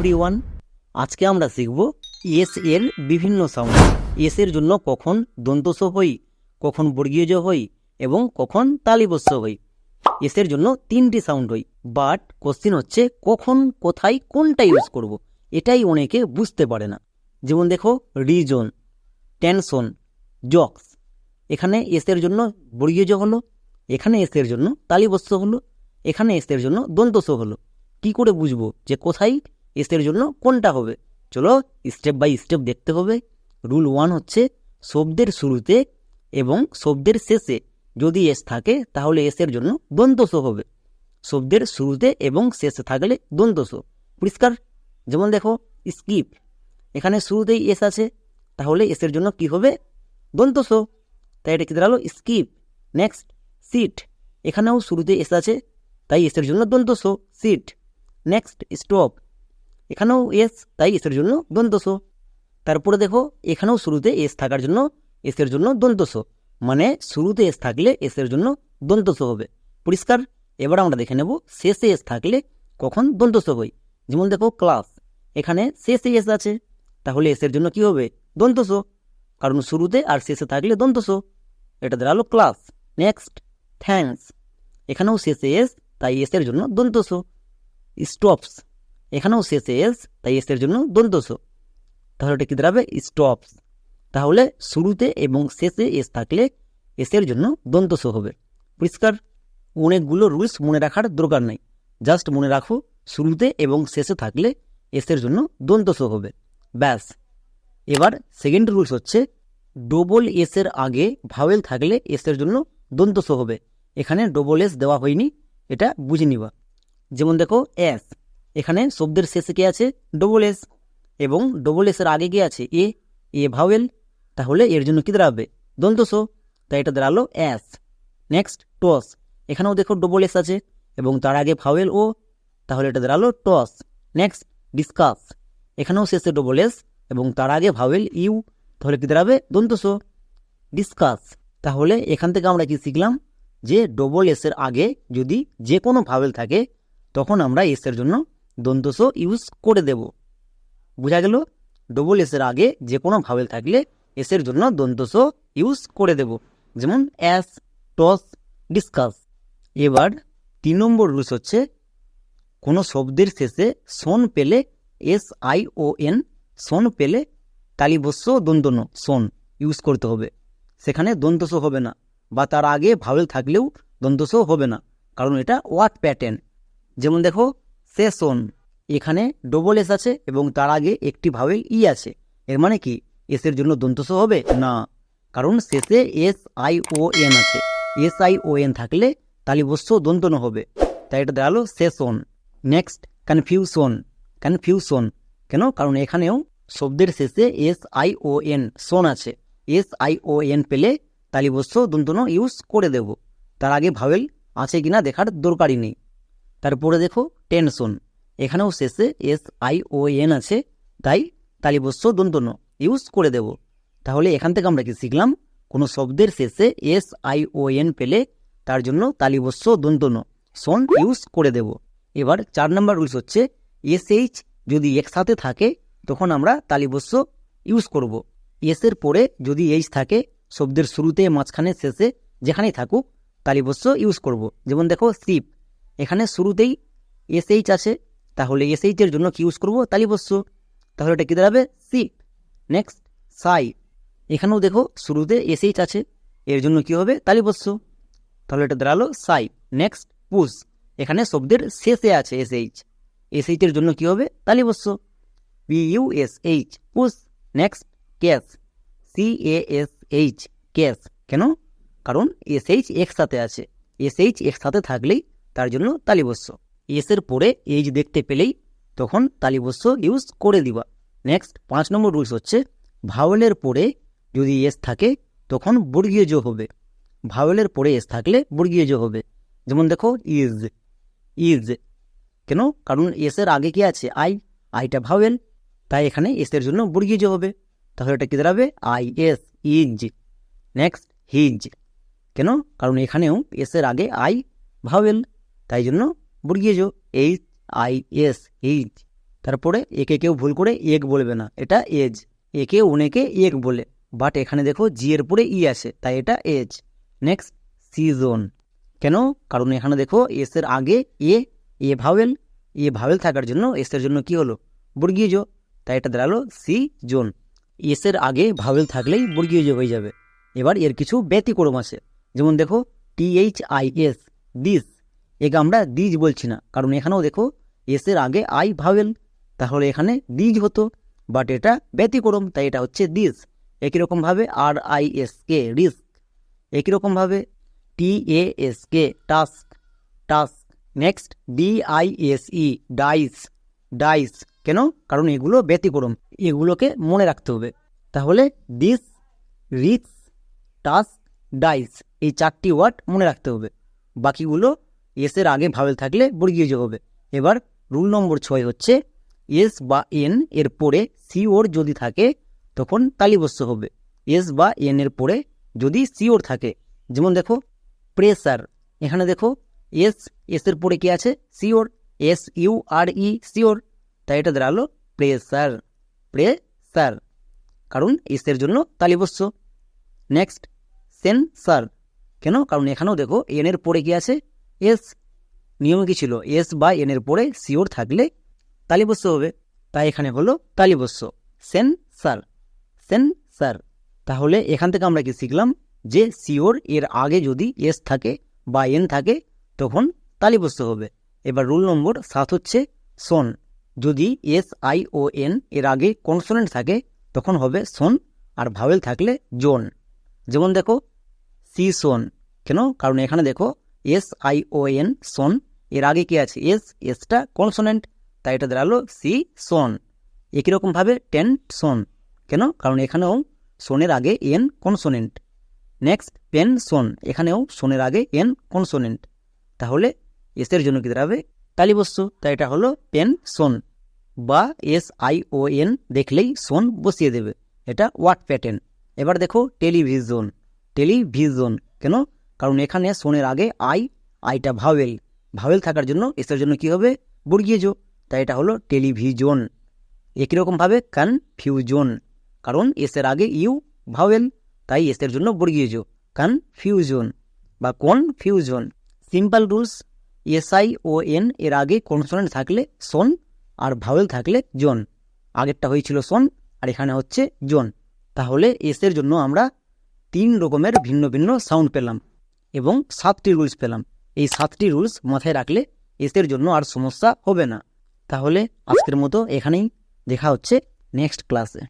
Everyone আজকে আমরা শিখব এস এর বিভিন্ন সাউন্ড এস এর জন্য কখন দন্তস হই, কখন বর্গীয় হই এবং কখন তালিবস্য হই। এস এর জন্য তিনটি সাউন্ড হই বাট কোশ্চিন হচ্ছে কখন, কোথায়, কোনটা ইউজ করব। এটাই অনেকে বুঝতে পারে না। যেমন দেখো রিজন টেনশন জক্স এখানে এস এর জন্য বর্গীয় হলো, এখানে এস এর জন্য তালিবস্য হলো, এখানে এস এর জন্য দন্তস হলো। কি করে বুঝব যে কোথায় এস এর জন্য কোনটা হবে? চলো স্টেপ বাই স্টেপ দেখতে হবে। রুল ওয়ান হচ্ছে শব্দের শুরুতে এবং শব্দের শেষে। যদি এস থাকে, তাহলে এস এর জন্য দন্তস হবে। শব্দের শুরুতে এবং শেষে থাকলে দন্তস পরিষ্কার? যেমন দেখো স্কিপ এখানে শুরুতেই এস আছে, তাহলে এস এর জন্য কি হবে? দন্তস তাই এটা কি দাঁড়াল? স্কিপ নেক্সট সিট এখানেও শুরুতে এস আছে, তাই এসের জন্য দন্তস সিট নেক্সট স্টপ এখানেও এস তাই এসের জন্য দন্তস তারপরে দেখো, এখানেও শুরুতে এস থাকার জন্য, এসের জন্য দন্তস মানে শুরুতে এস থাকলে এসের জন্য দন্তস হবে। পরিষ্কার? এবার আমরা দেখে নেব, শেষে এস থাকলে কখন দন্তস হই যেমন দেখো ক্লাস এখানে শেষে এস আছে। তাহলে এসের জন্য কি হবে? দন্তস কারণ শুরুতে আর শেষে থাকলে দন্তস এটা দাঁড়াল ক্লাস নেক্সট থ্যাংকস এখানেও শেষে এস তাই এসের জন্য দন্তস স্টপস এখানেও শেষে এস তাই এসের জন্য দন্তস তাহলে এটা কি দাঁড়াবে? স্টপস তাহলে শুরুতে এবং শেষে এস থাকলে এসের জন্য দন্তস হবে। পরিষ্কার? অনেকগুলো রুলস মনে রাখার দরকার নেই। জাস্ট মনে রাখো, শুরুতে এবং শেষে থাকলে এসের জন্য দন্তস হবে। ব্যাস। এবার সেকেন্ড রুলস হচ্ছে ডবল এসের আগে ভাওয়েল থাকলে এসের জন্য দন্তস হবে। এখানে ডবল এস দেওয়া হয়নি, এটা বুঝে নিবা। যেমন দেখো এস এখানে শব্দের শেষে কে আছে? ডবল এস এবং ডবল এসের আগে কে আছে? এ এ ভাওয়েল তাহলে এর জন্য কি দাঁড়াবে? দন্তস তাই এটা দাঁড়াল এস নেক্সট টস এখানেও দেখো ডবল এস আছে। এবং তার আগে ভাওয়েল ও তাহলে এটা দাঁড়াল টস নেক্সট ডিসকাস এখানেও শেষে ডবল এস এবং তার আগে ভাওয়েল ইউ তাহলে কি দাঁড়াবে? দন্তস ডিসকাস তাহলে এখান থেকে আমরা কি শিখলাম? যে ডবল এসের আগে যদি যে কোনো ভাওয়েল থাকে, তখন আমরা এসের জন্য দন্তস ইউজ করে দেব। বোঝা গেল? ডবল এসের আগে যে কোনো ভাওয়েল থাকলে এসের জন্য দন্তস ইউজ করে দেব। যেমন অ্যাস টস ডিসকাস এবার তিন নম্বর রুলস হচ্ছে, কোনো শব্দের শেষে সন পেলে এস আই ও এন সন পেলে তালিবস্য দন্তন সন ইউজ করতে হবে। সেখানে দন্তস হবে না, বা তার আগে ভাওয়েল থাকলেও দন্তস হবে না, কারণ এটা ওয়াট প্যাটার্ন যেমন দেখো সেশন এখানে ডবল এস আছে এবং তার আগে একটি ভাওয়েল ই আছে। এর মানে কি? এস এর জন্য দন্তস হবে? না। কারণ শেষে এস আই ও এন আছে। এস আই ও এন থাকলে তালিবস্য দন্তন হবে। তাই এটা দাঁড়াল সেশন নেক্সট কনফিউশন কনফিউশন কেন? কারণ এখানেও শব্দের শেষে এস আই ও এন সন আছে। এস আই ও এন পেলে তালিবস্য দন্তন ইউজ করে দেব। তার আগে ভাবেল আছে কিনা দেখার দরকারই নেই। তারপরে দেখো টেনশন এখানেও শেষে এস আই ও এন আছে। তাই তালিবস্য দন্তন ইউজ করে দেব। তাহলে এখান থেকে আমরা কি শিখলাম? কোনো শব্দের শেষে এস আই ও এন পেলে তার জন্য তালিবস্য দন্তন সন ইউজ করে দেব। এবার চার নম্বর রুলস হচ্ছে এস এইচ যদি একসাথে থাকে, তখন আমরা তালিবস্য ইউজ করব। এস এর পরে যদি এইচ থাকে, শব্দের শুরুতে মাঝখানে শেষে যেখানেই থাকুক তালিবস্য ইউজ করব। যেমন দেখো সিপ এখানে শুরুতেই এস এইচ আছে, তাহলে এস এইচের জন্য কি ইউজ করব? তালিবস্য। তাহলে এটা কি দাঁড়াবে? সি নেক্সট সাই এখানেও দেখো শুরুতে এস এইচ আছে, এর জন্য কি হবে? তালিবস্য। তাহলে এটা দাঁড়াল সাই নেক্সট পুস এখানে শব্দের শেষে আছে এস এইচ এস এইচের জন্য কি হবে? তালিবস্য। P U S H push next cash C A S H cash কেন? কারণ এস এইচ একসাথে আছে। এস এইচ একসাথে থাকলেই তার জন্য তালিবস্য এসের পরে এইচ দেখতে পেলেই তখন তালিবস্য ইউজ করে দিবা। নেক্সট পাঁচ নম্বর রুলস হচ্ছে, ভাওয়েলের পরে যদি এস থাকে, তখন বর্গীয় হবে। ভাওয়েলের পরে এস থাকলে বর্গীয় হবে। যেমন দেখো ইজ ইজ কেন? কারণ এসের আগে কি আছে? আই আইটা ভাওয়েল, তাই এখানে এসের জন্য বর্গীয় হবে। তাহলে এটা কি দাঁড়াবে? I S is next his কেন? কারণ এখানেও এসের আগে আই ভাওয়েল। তাই জন্য জো এইচ আই, এস, এইচ। তারপরে একে কেউ ভুল করে এক বলবে না। এটা এজ। একে অনেকে এক বলে। বাট এখানে দেখো জি এর পরে ই আছে, তাই এটা এজ। নেক্সট সিজন কেন? কারণ এখানে দেখো এস এর আগে এ এ ভাওয়েল এ ভাওয়েল থাকার জন্য এস এর জন্য কি হলো? বর্গীয় তাই এটা দাঁড়াল সি জোন এস এর আগে ভাওয়েল থাকলেই বর্গীয় হয়ে যাবে। এবার এর কিছু ব্যতিক্রম আছে। যেমন দেখো T H I S this একে আমরা দিজ বলছি না। কারণ এখানেও দেখো এসের আগে আই ভাওয়েল, তাহলে এখানে দিজ হতো বাট এটা ব্যতিক্রম, তাই এটা হচ্ছে দিস একই রকমভাবে R I S K risk একই রকমভাবে T A S K task task next D I S E dice dice কেন? কারণ এগুলো ব্যতিক্রম, এগুলোকে মনে রাখতে হবে। তাহলে দিস রিক্স টাস্ক ডাইস এই চারটি ওয়ার্ড মনে রাখতে হবে। বাকিগুলো এস এর আগে ভাবেল থাকলে বর্গীয় যোগ হবে। এবার রুল নম্বর ছয় হচ্ছে এস বা এন এর পরে সি ওর যদি থাকে, তখন তালিবস্য হবে। এস বা এন এর পরে যদি সি ওর থাকে, যেমন দেখো প্রেসার এখানে দেখো এস এস এর পরে কি আছে? Sure S U R E sure তাই এটা দাঁড়াল প্রেসার প্রেসার কারণ এস এর জন্য তালিবস্য নেক্সট সেন্সার কেন? কারণ এখানেও দেখো এন এর পরে কি আছে? এস নিয়ম কি ছিল? এস বা এন এর পরে সিওর থাকলে তালিবস্য হবে। তাই এখানে হলো তালিবস্য। সেন্সার সেন্সার তাহলে এখান থেকে আমরা কি শিখলাম? যে সিওর এর আগে যদি এস থাকে বা এন থাকে, তখন তালিবস্য হবে। এবার রুল নম্বর সাত হচ্ছে সন। যদি এস, আই ও এন এর আগে কনসোনেন্ট থাকে, তখন হবে সন, আর ভাওয়েল থাকলে জোন। যেমন দেখো, সি সোন। কেন? কারণ এখানে দেখো এস আই ও এন সন এর আগে কি আছে? এস এসটা কনসোনেন্ট তাই এটা দাঁড়াল সি সন একই রকমভাবে টেন সন কেন? কারণ এখানেও সোনের আগে এন কনসোনেন্ট নেক্সট পেন সোন এখানেও সোনের আগে এন কনসোনেন্ট তাহলে এসের জন্য কি দাঁড়াবে? তালিবস্য। তাই এটা হলো পেন সোন বা এস আই ও এন দেখলেই সোন বসিয়ে দেবে। এটা ওয়াট প্যাটার্ন এবার দেখো টেলিভিশন টেলিভিশন কেন? কারণ এখানে সোনের আগে আই, আইটা ভাওয়েল। ভাওয়েল থাকার জন্য এসের জন্য কি হবে? বর্গীয় তাই এটা হলো টেলিভিশন একই রকমভাবে কনফিউজন। কারণ এসের আগে ইউ, ভাওয়েল। তাই এসের জন্য বর্গীয় জো কনফিউজন বা confusion. Simple rules S I O N এর আগে কনসোনেন্ট থাকলে সোন আর ভাওয়েল থাকলে জন। আগেরটা হয়েছিল সোন আর এখানে হচ্ছে জন। তাহলে এসের জন্য আমরা তিন রকমের ভিন্ন ভিন্ন সাউন্ড পেলাম। এবং সাতটি রুলস পেলাম। এই সাতটি রুলস মাথায় রাখলে এসের জন্য আর সমস্যা হবে না। তাহলে আজকের মতো এখানেই দেখা হচ্ছে নেক্সট ক্লাসে।